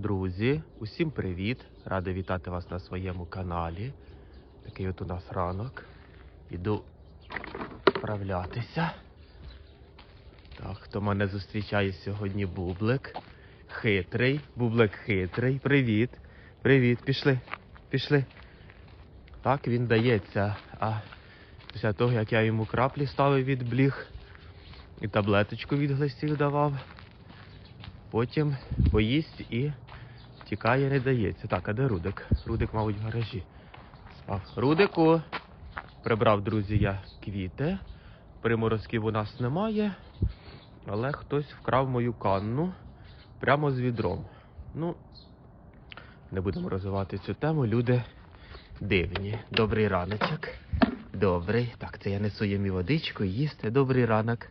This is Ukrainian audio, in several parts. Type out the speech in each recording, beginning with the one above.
Друзі, усім привіт! Радий вітати вас на своєму каналі. Такий от у нас ранок. Іду вправлятися. Так, хто мене зустрічає сьогодні бублик. Хитрий, бублик хитрий. Привіт. Привіт, пішли. Пішли. Так він дається. А після того, як я йому краплі ставив від бліг і таблеточку від глистів давав. Потім поїсть і тікає, не дається. Так, а де Рудик? Рудик, мабуть, в гаражі. Спав. Рудику! Прибрав, друзі, я квіти. Приморозків у нас немає, але хтось вкрав мою канну прямо з відром. Ну, не будемо розвивати цю тему. Люди дивні. Добрий раночок. Добрий. Так, це я несу їм і водичку, їсти. Добрий ранок.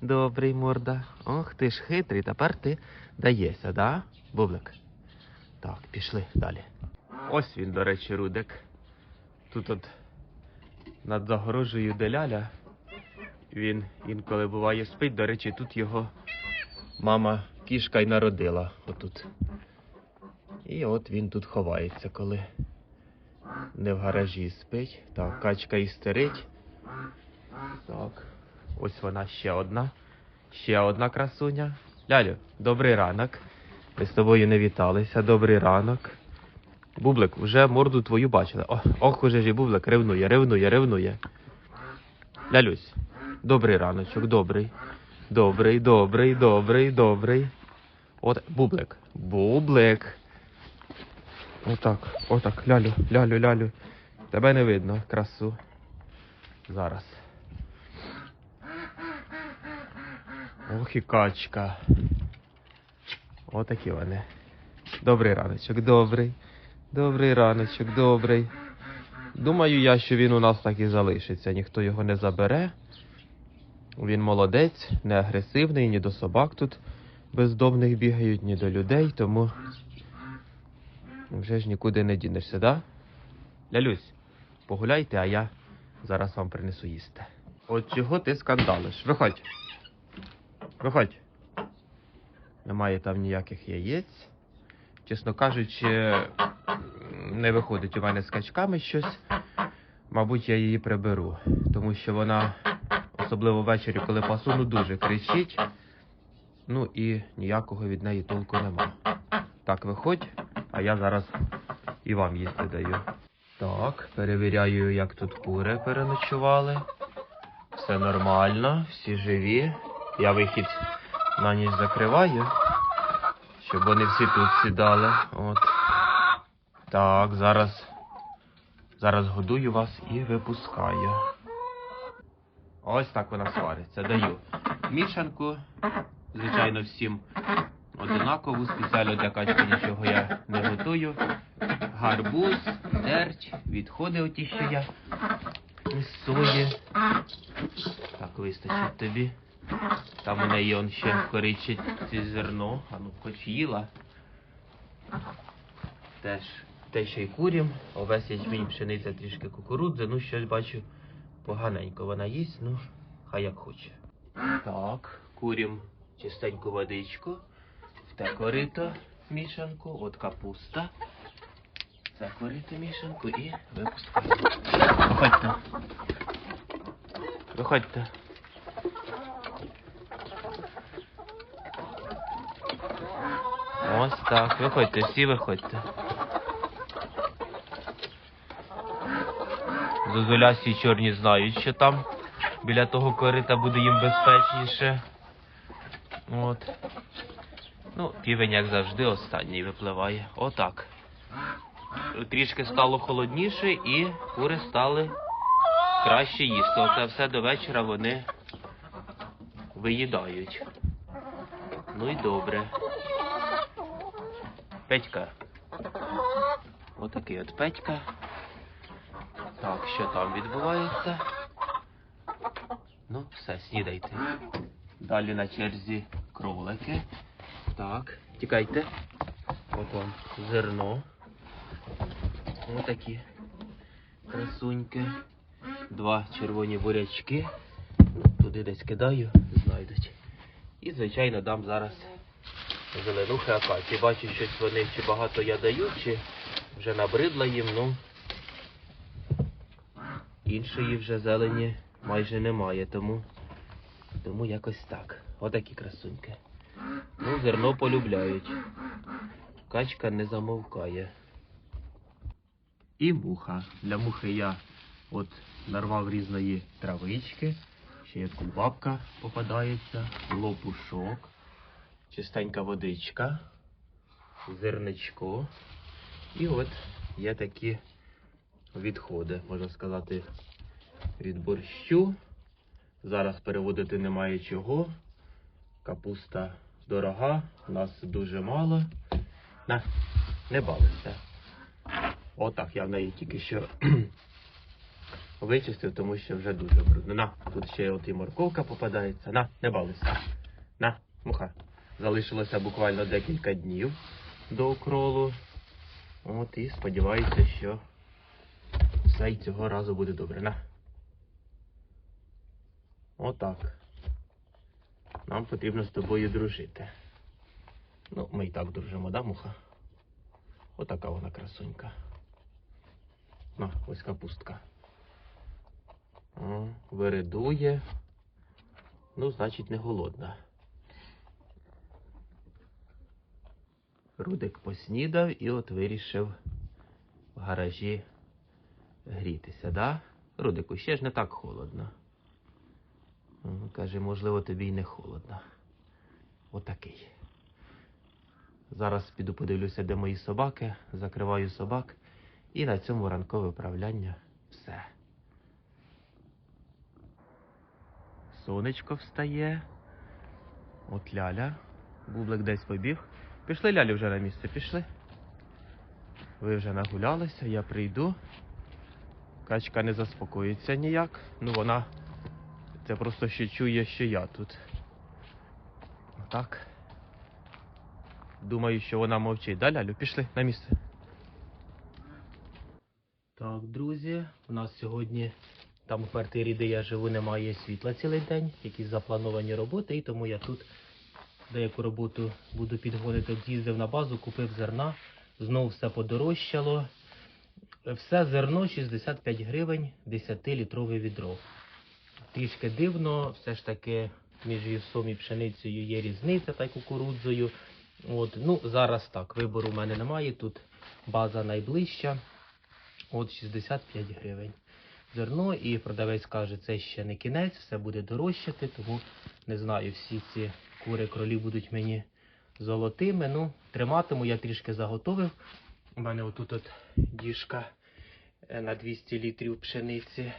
Добрий морда. Ох, ти ж хитрий, тепер ти даєшся, да? Бублик? Так, пішли далі. Ось він, до речі, Рудик. Тут от над загорожею деляля. Він інколи буває спить. До речі, тут його мама кішка й народила. Отут. І от він тут ховається, коли не в гаражі спить. Так, качка істерить. Так. Ось вона ще одна. Ще одна красуня. Лялю, добрий ранок. Ми з тобою не віталися. Добрий ранок. Бублик, вже морду твою бачили. О, ох, уже ж і бублик ревнує, ревнує, ревнує. Лялюсь, добрий раночок, добрий. Добрий, добрий, добрий, добрий. От, бублик. Бублик. Отак, отак, лялю, лялю, лялю. Тебе не видно, красу. Зараз. Ох і качка. Отакі вони. Добрий раночок, добрий. Добрий раночок, добрий. Думаю я, що він у нас так і залишиться. Ніхто його не забере. Він молодець, не агресивний, ні до собак тут бездомних бігають, ні до людей, тому вже ж нікуди не дінешся, да? Лялюсь, погуляйте, а я зараз вам принесу їсти. От чого ти скандалиш? Виходь. Виходь. Немає там ніяких яєць. Чесно кажучи, не виходить у мене з качками щось. Мабуть, я її приберу, тому що вона, особливо ввечері, коли пасу, ну дуже кричить. Ну і ніякого від неї толку нема. Так, виходь, а я зараз і вам їсти даю. Так, перевіряю, як тут кури переночували. Все нормально, всі живі. Я вихід на ніч закриваю, щоб вони всі тут сідали. От. Так, зараз. Зараз годую вас і випускаю. Ось так вона свариться. Даю мішанку. Звичайно, всім одинакову. Спеціально для качки нічого я не готую. Гарбуз, дерч, відходи оті, що я із сої. Так, вистачить тобі. Там у неї он ще коричить зерно, а ну хоч їла. Теж те, що й курім, овес ячмінь, пшениця, трішки кукурудзи, ну щось бачу поганенько вона їсть, ну хай як хоче. Так, курім чистеньку водичку, в те корито мішанку, от капуста. Це корито мішанку і випускаємо. Виходьте. Виходьте. Ось так. Виходьте, всі виходьте. Зозулясі чорні знають, що там біля того корита буде їм безпечніше. От. Ну, півень, як завжди, останній випливає. Отак. Трішки стало холодніше і кури стали краще їсти. Оце все до вечора вони виїдають. Ну і добре. Петька. Отакий от Петька. Так, що там відбувається? Ну, все, снідайте. Далі на черзі кролики. Так, тікайте. От вам зерно. Отакі красуньки. Два червоні бурячки. Туди десь кидаю, знайдуть. І, звичайно, дам зараз зеленухи акації. Бачу, щось вони чи багато я даю, чи вже набридла їм, ну. Іншої вже зелені майже немає, тому, тому якось так. Отакі красуньки. Ну, зерно полюбляють. Качка не замовкає. І муха. Для мухи я от нарвав різної травички. Ще є кульбабка попадається, лопушок, чистенька водичка, зерничко. І от є такі відходи, можна сказати, від борщу. Зараз переводити немає чого. Капуста дорога, нас дуже мало. На, не балуйся. Отак я в неї тільки що вичистив, тому що вже дуже брудно. На, тут ще от і морковка попадається. На, не балуйся. На, муха. Залишилося буквально декілька днів до укролу. От і сподіваюся, що все й цього разу буде добре. На. Отак. Нам потрібно з тобою дружити. Ну, ми і так дружимо, да, муха? Отака вона красунька. На, ось капустка. О, виридує. Ну, значить, не голодна. Рудик поснідав і от вирішив в гаражі грітися, да? Рудику, ще ж не так холодно. Каже, можливо, тобі й не холодно. Отакий. Зараз піду подивлюся, де мої собаки, закриваю собак, і на цьому ранкове управляння все. Сонечко встає. От ляля. Бублик десь побіг. Пішли лялі вже на місце, пішли. Ви вже нагулялися, я прийду. Качка не заспокоїться ніяк. Ну вона це просто ще чує, що я тут. Так. Думаю, що вона мовчить. Да, Лялю? Пішли на місце. Так, друзі, у нас сьогодні там у квартирі, де я живу, немає світла цілий день, якісь заплановані роботи, і тому я тут деяку роботу буду підгонити. От З'їздив на базу, купив зерна, знов все подорожчало. Все зерно 65 гривень, 10-літрове відро. Трішки дивно, все ж таки між вівсом і пшеницею є різниця та кукурудзою. От, ну, зараз так, вибору в мене немає. Тут база найближча. От 65 гривень. Зерно, і продавець каже, це ще не кінець, все буде дорожчати, тому не знаю, всі ці кури кролі будуть мені золотими. Ну, триматиму, я трішки заготовив. У мене отут от діжка е, на 200 літрів пшениці.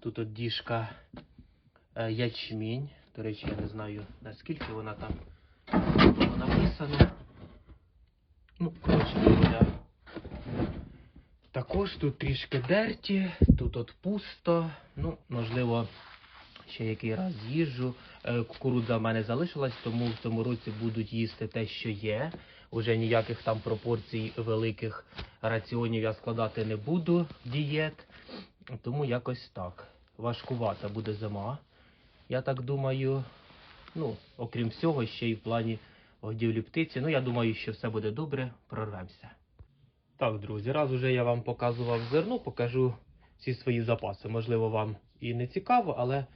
Тут от діжка е, ячмінь. До речі, я не знаю наскільки вона там написана. Ну, коротше говоря. Також тут трішки дерті, тут от пусто. Ну, можливо, ще який раз їжджу. Е, Кукурудза в мене залишилась, тому в цьому році будуть їсти те, що є. Уже ніяких там пропорцій великих раціонів я складати не буду дієт. Тому якось так. Важкувата буде зима. Я так думаю. Ну, окрім всього, ще й в плані годівлі птиці. Ну, я думаю, що все буде добре, прорвемося. Так, друзі, раз уже я вам показував зерно, покажу всі свої запаси. Можливо, вам і не цікаво, але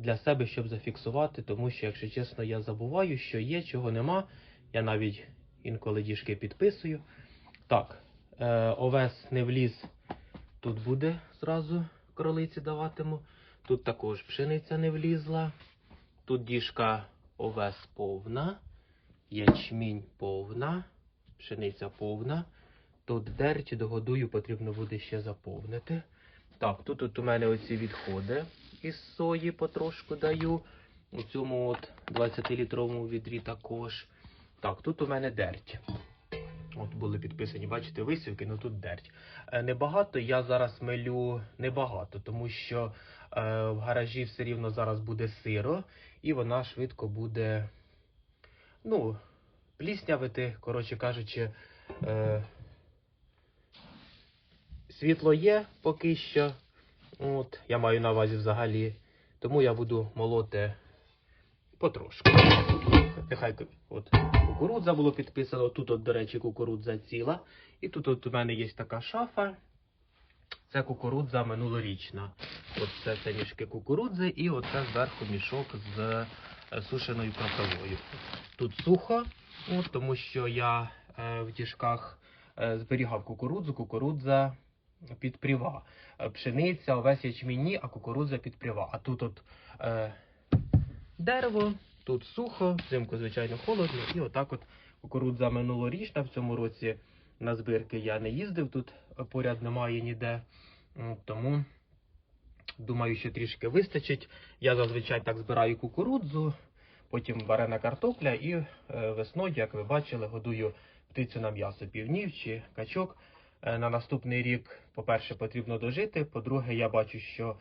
для себе, щоб зафіксувати, тому що, якщо чесно, я забуваю, що є, чого нема. Я навіть інколи діжки підписую. Так, е, овес не вліз, тут буде зразу кролиці даватиму. Тут також пшениця не влізла. Тут діжка овес повна, ячмінь повна, пшениця повна. Тут дерті догодую, потрібно буде ще заповнити. Так, тут от у мене оці відходи із сої потрошку даю. У цьому от 20-літровому відрі також. Так, тут у мене дерть. От були підписані, бачите, висівки, ну тут дерть. Е, Небагато, я зараз мелю небагато, тому що е, в гаражі все рівно зараз буде сиро, і вона швидко буде, ну, пліснявити, коротше кажучи, е, світло є поки що. От, я маю на увазі взагалі. Тому я буду молоти потрошку. нехай от кукурудза було підписано. Тут, от, до речі, кукурудза ціла. І тут от у мене є така шафа. Це кукурудза минулорічна. От це, мішки кукурудзи, і оце зверху мішок з е, сушеною крапивою. Тут сухо, тому що я е, в діжках е, зберігав кукурудзу, кукурудза підпріва. Е, Пшениця, овес ячмінні, а кукурудза підпріва. А тут от е, дерево, тут сухо, взимку, звичайно, холодно, і отак от кукурудза минулорічна в цьому році на збирки я не їздив, тут поряд немає ніде. Тому думаю, що трішки вистачить. Я зазвичай так збираю кукурудзу, потім варена картопля і е, весною, як ви бачили, годую птицю на м'ясо півнів чи качок. Е, на наступний рік, по-перше, потрібно дожити. По-друге, я бачу, що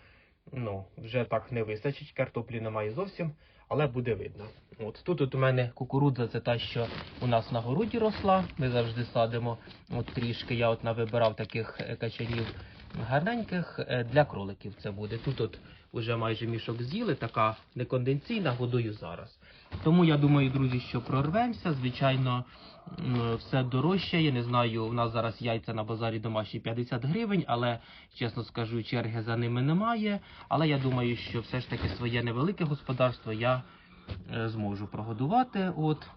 ну, вже так не вистачить, картоплі немає зовсім, але буде видно. От тут от у мене кукурудза, це та, що у нас на городі росла. Ми завжди садимо. От трішки я от навибирав таких е, качанів гарненьких е, для кроликів. Це буде. Тут от уже майже мішок з'їли, така неконденційна, годую зараз. Тому я думаю, друзі, що прорвемося. Звичайно, все дорожче. Я не знаю, у нас зараз яйця на базарі домашні 50 гривень, але чесно скажу, черги за ними немає. Але я думаю, що все ж таки своє невелике господарство я е, зможу прогодувати. От.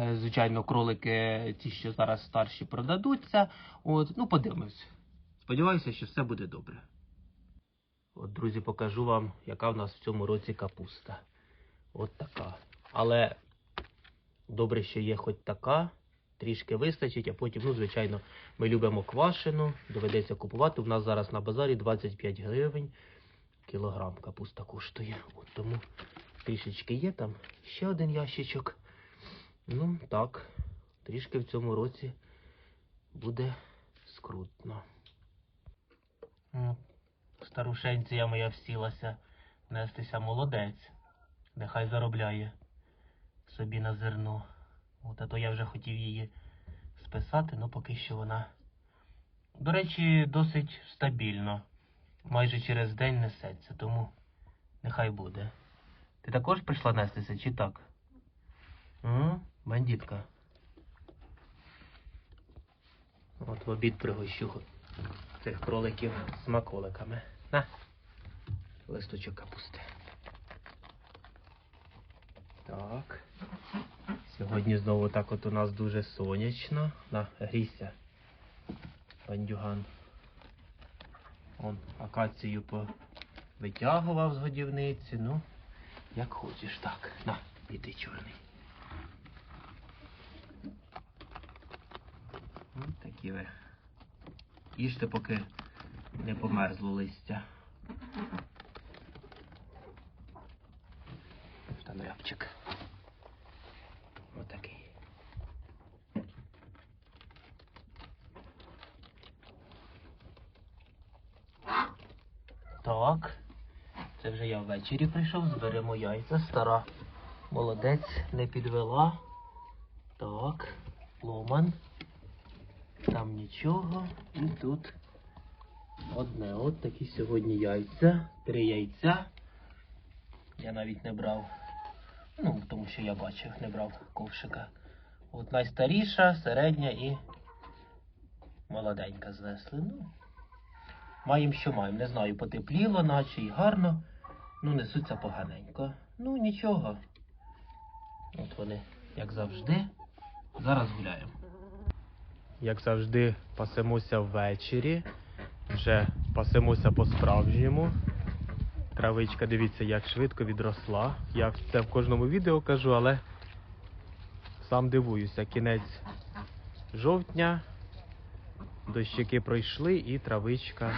Е, Звичайно, кролики, ті, що зараз старші, продадуться. От, ну, подивимось. Сподіваюся, що все буде добре. От, друзі, покажу вам, яка в нас в цьому році капуста. От така. Але добре, що є хоч така, трішки вистачить, а потім, ну, звичайно, ми любимо квашену, доведеться купувати. У нас зараз на базарі 25 гривень кілограм капуста коштує. От тому трішечки є там ще один ящичок. Ну, так, трішки в цьому році буде скрутно. Старушенція моя всілася нестися молодець. Нехай заробляє собі на зерно. От, а то я вже хотів її списати, але поки що вона. До речі, досить стабільно. Майже через день несеться, тому нехай буде. Ти також прийшла нестися, чи так? М? Бандитка. От в обід пригощу цих кроликів з маколиками. На. Листочок капусти. Так. Сьогодні знову так от у нас дуже сонячно. На, грійся. Бандюган. Он акацію витягував з годівниці. Ну, як хочеш, так. На, і ти чорний. Ось такі ви. Їжте, поки не померзло листя. Штанрябчик. Отакий. Так. Це вже я ввечері прийшов, зберемо яйця. Стара молодець, не підвела. Так, ломан. Там нічого. І тут одне. От такі сьогодні яйця. Три яйця. Я навіть не брав. Ну, тому що я бачив, не брав ковшика. От найстаріша, середня і молоденька знесли. Ну, маємо, що маємо. Не знаю, потепліло, наче і гарно. Ну, несуться поганенько. Ну, нічого. От вони, як завжди. Зараз гуляємо. Як завжди, пасемося ввечері. Вже пасемося по-справжньому. Травичка, дивіться, як швидко відросла. Я це в кожному відео кажу, але сам дивуюся. Кінець жовтня, дощики пройшли і травичка.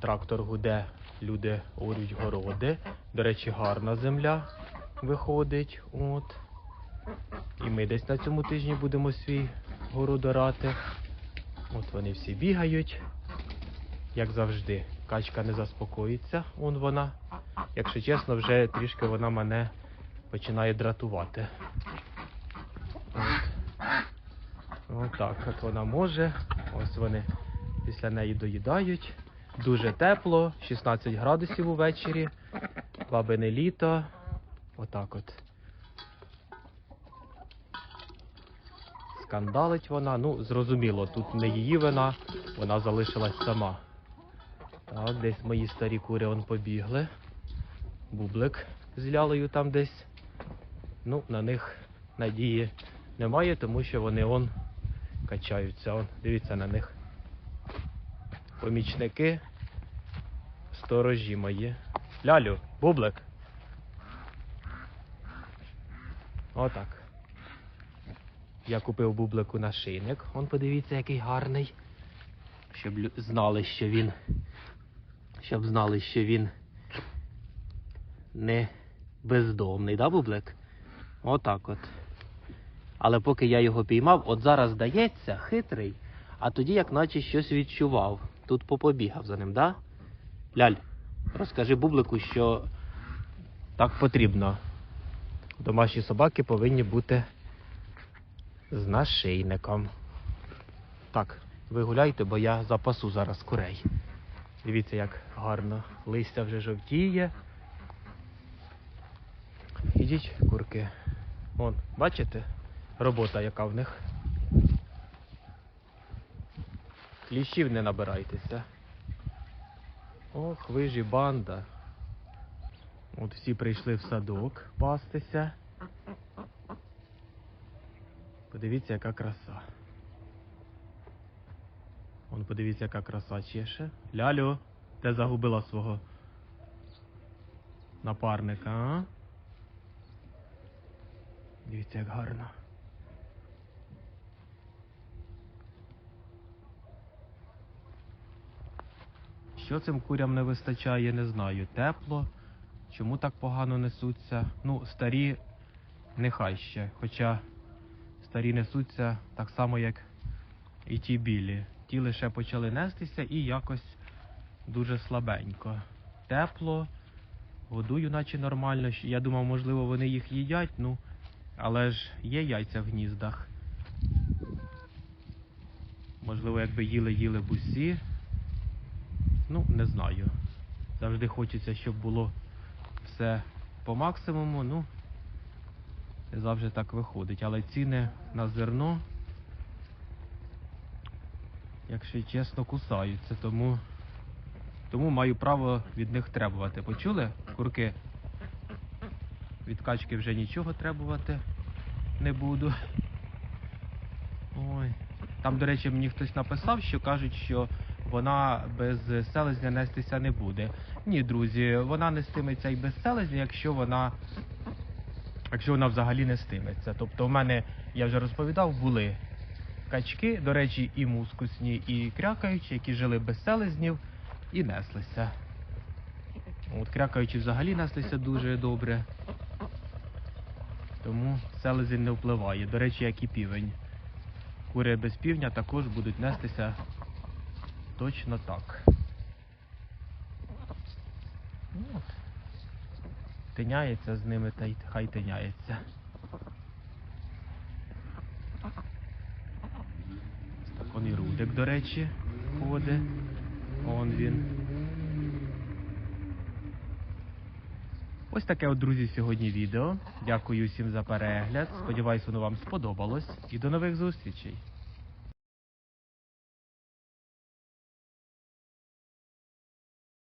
Трактор гуде, люди орють городи. До речі, гарна земля виходить. От. І ми десь на цьому тижні будемо свій город орати. От вони всі бігають. Як завжди, качка не заспокоїться, он вона. Якщо чесно, вже трішки вона мене починає дратувати. От. Отак, от вона може. Ось вони після неї доїдають. Дуже тепло, 16 градусів увечері, бабине літо. Отак от. Скандалить вона. Ну, зрозуміло, тут не її вина, вона залишилась сама. Так, десь мої старі кури он побігли. Бублик з лялою там десь. Ну, на них надії немає, тому що вони он качаються. Он, Дивіться на них. Помічники, сторожі мої. Лялю, бублик. Отак. Я купив бублику нашийник. Он подивіться, який гарний. Щоб знали, що він. Щоб знали, що він не бездомний, да, бублик? Отак от. Але поки я його піймав, от зараз здається, хитрий, а тоді як наче щось відчував. Тут попобігав за ним, да? Ляль, розкажи бублику, що так потрібно. Домашні собаки повинні бути з нашийником. Так, ви гуляйте, бо я запасу зараз курей. Дивіться, як гарно. Листя вже жовтіє. Ідіть, курки. Вон, бачите? Робота яка в них. Кліщів не набирайтеся. Ох, ви ж і банда. От всі прийшли в садок пастися. Подивіться, яка краса. Вон подивіться, яка краса чеше. Лялю, де загубила свого напарника, а? Дивіться, як гарно. Що цим курям не вистачає, не знаю. Тепло. Чому так погано несуться? Ну, старі нехай ще. Хоча старі несуться так само, як і ті білі. Ті лише почали нестися і якось дуже слабенько. Тепло, годую, наче нормально. Я думав, можливо, вони їх їдять, ну, але ж є яйця в гніздах. Можливо, якби їли-їли б усі. Ну, не знаю. Завжди хочеться, щоб було все по максимуму, ну не завжди так виходить. Але ціни на зерно, якщо чесно, кусаються, тому, тому маю право від них требувати. Почули? Курки? Від качки вже нічого требувати не буду. Ой. Там, до речі, мені хтось написав, що кажуть, що вона без селезня нестися не буде. Ні, друзі, вона нестиметься і без селезня, якщо вона. Якщо вона взагалі нестиметься. Тобто, в мене, я вже розповідав, були качки, до речі, і мускусні, і крякаючі, які жили без селезнів і неслися. От крякаючі взагалі неслися дуже добре. Тому селезень не впливає. До речі, як і півень. Кури без півня також будуть нестися точно так. От. Тиняється з ними та й хай тиняється. Так он і рудик, до речі, ходить. Он він. Ось таке от, друзі, сьогодні відео. Дякую всім за перегляд. Сподіваюсь, воно вам сподобалось. І до нових зустрічей.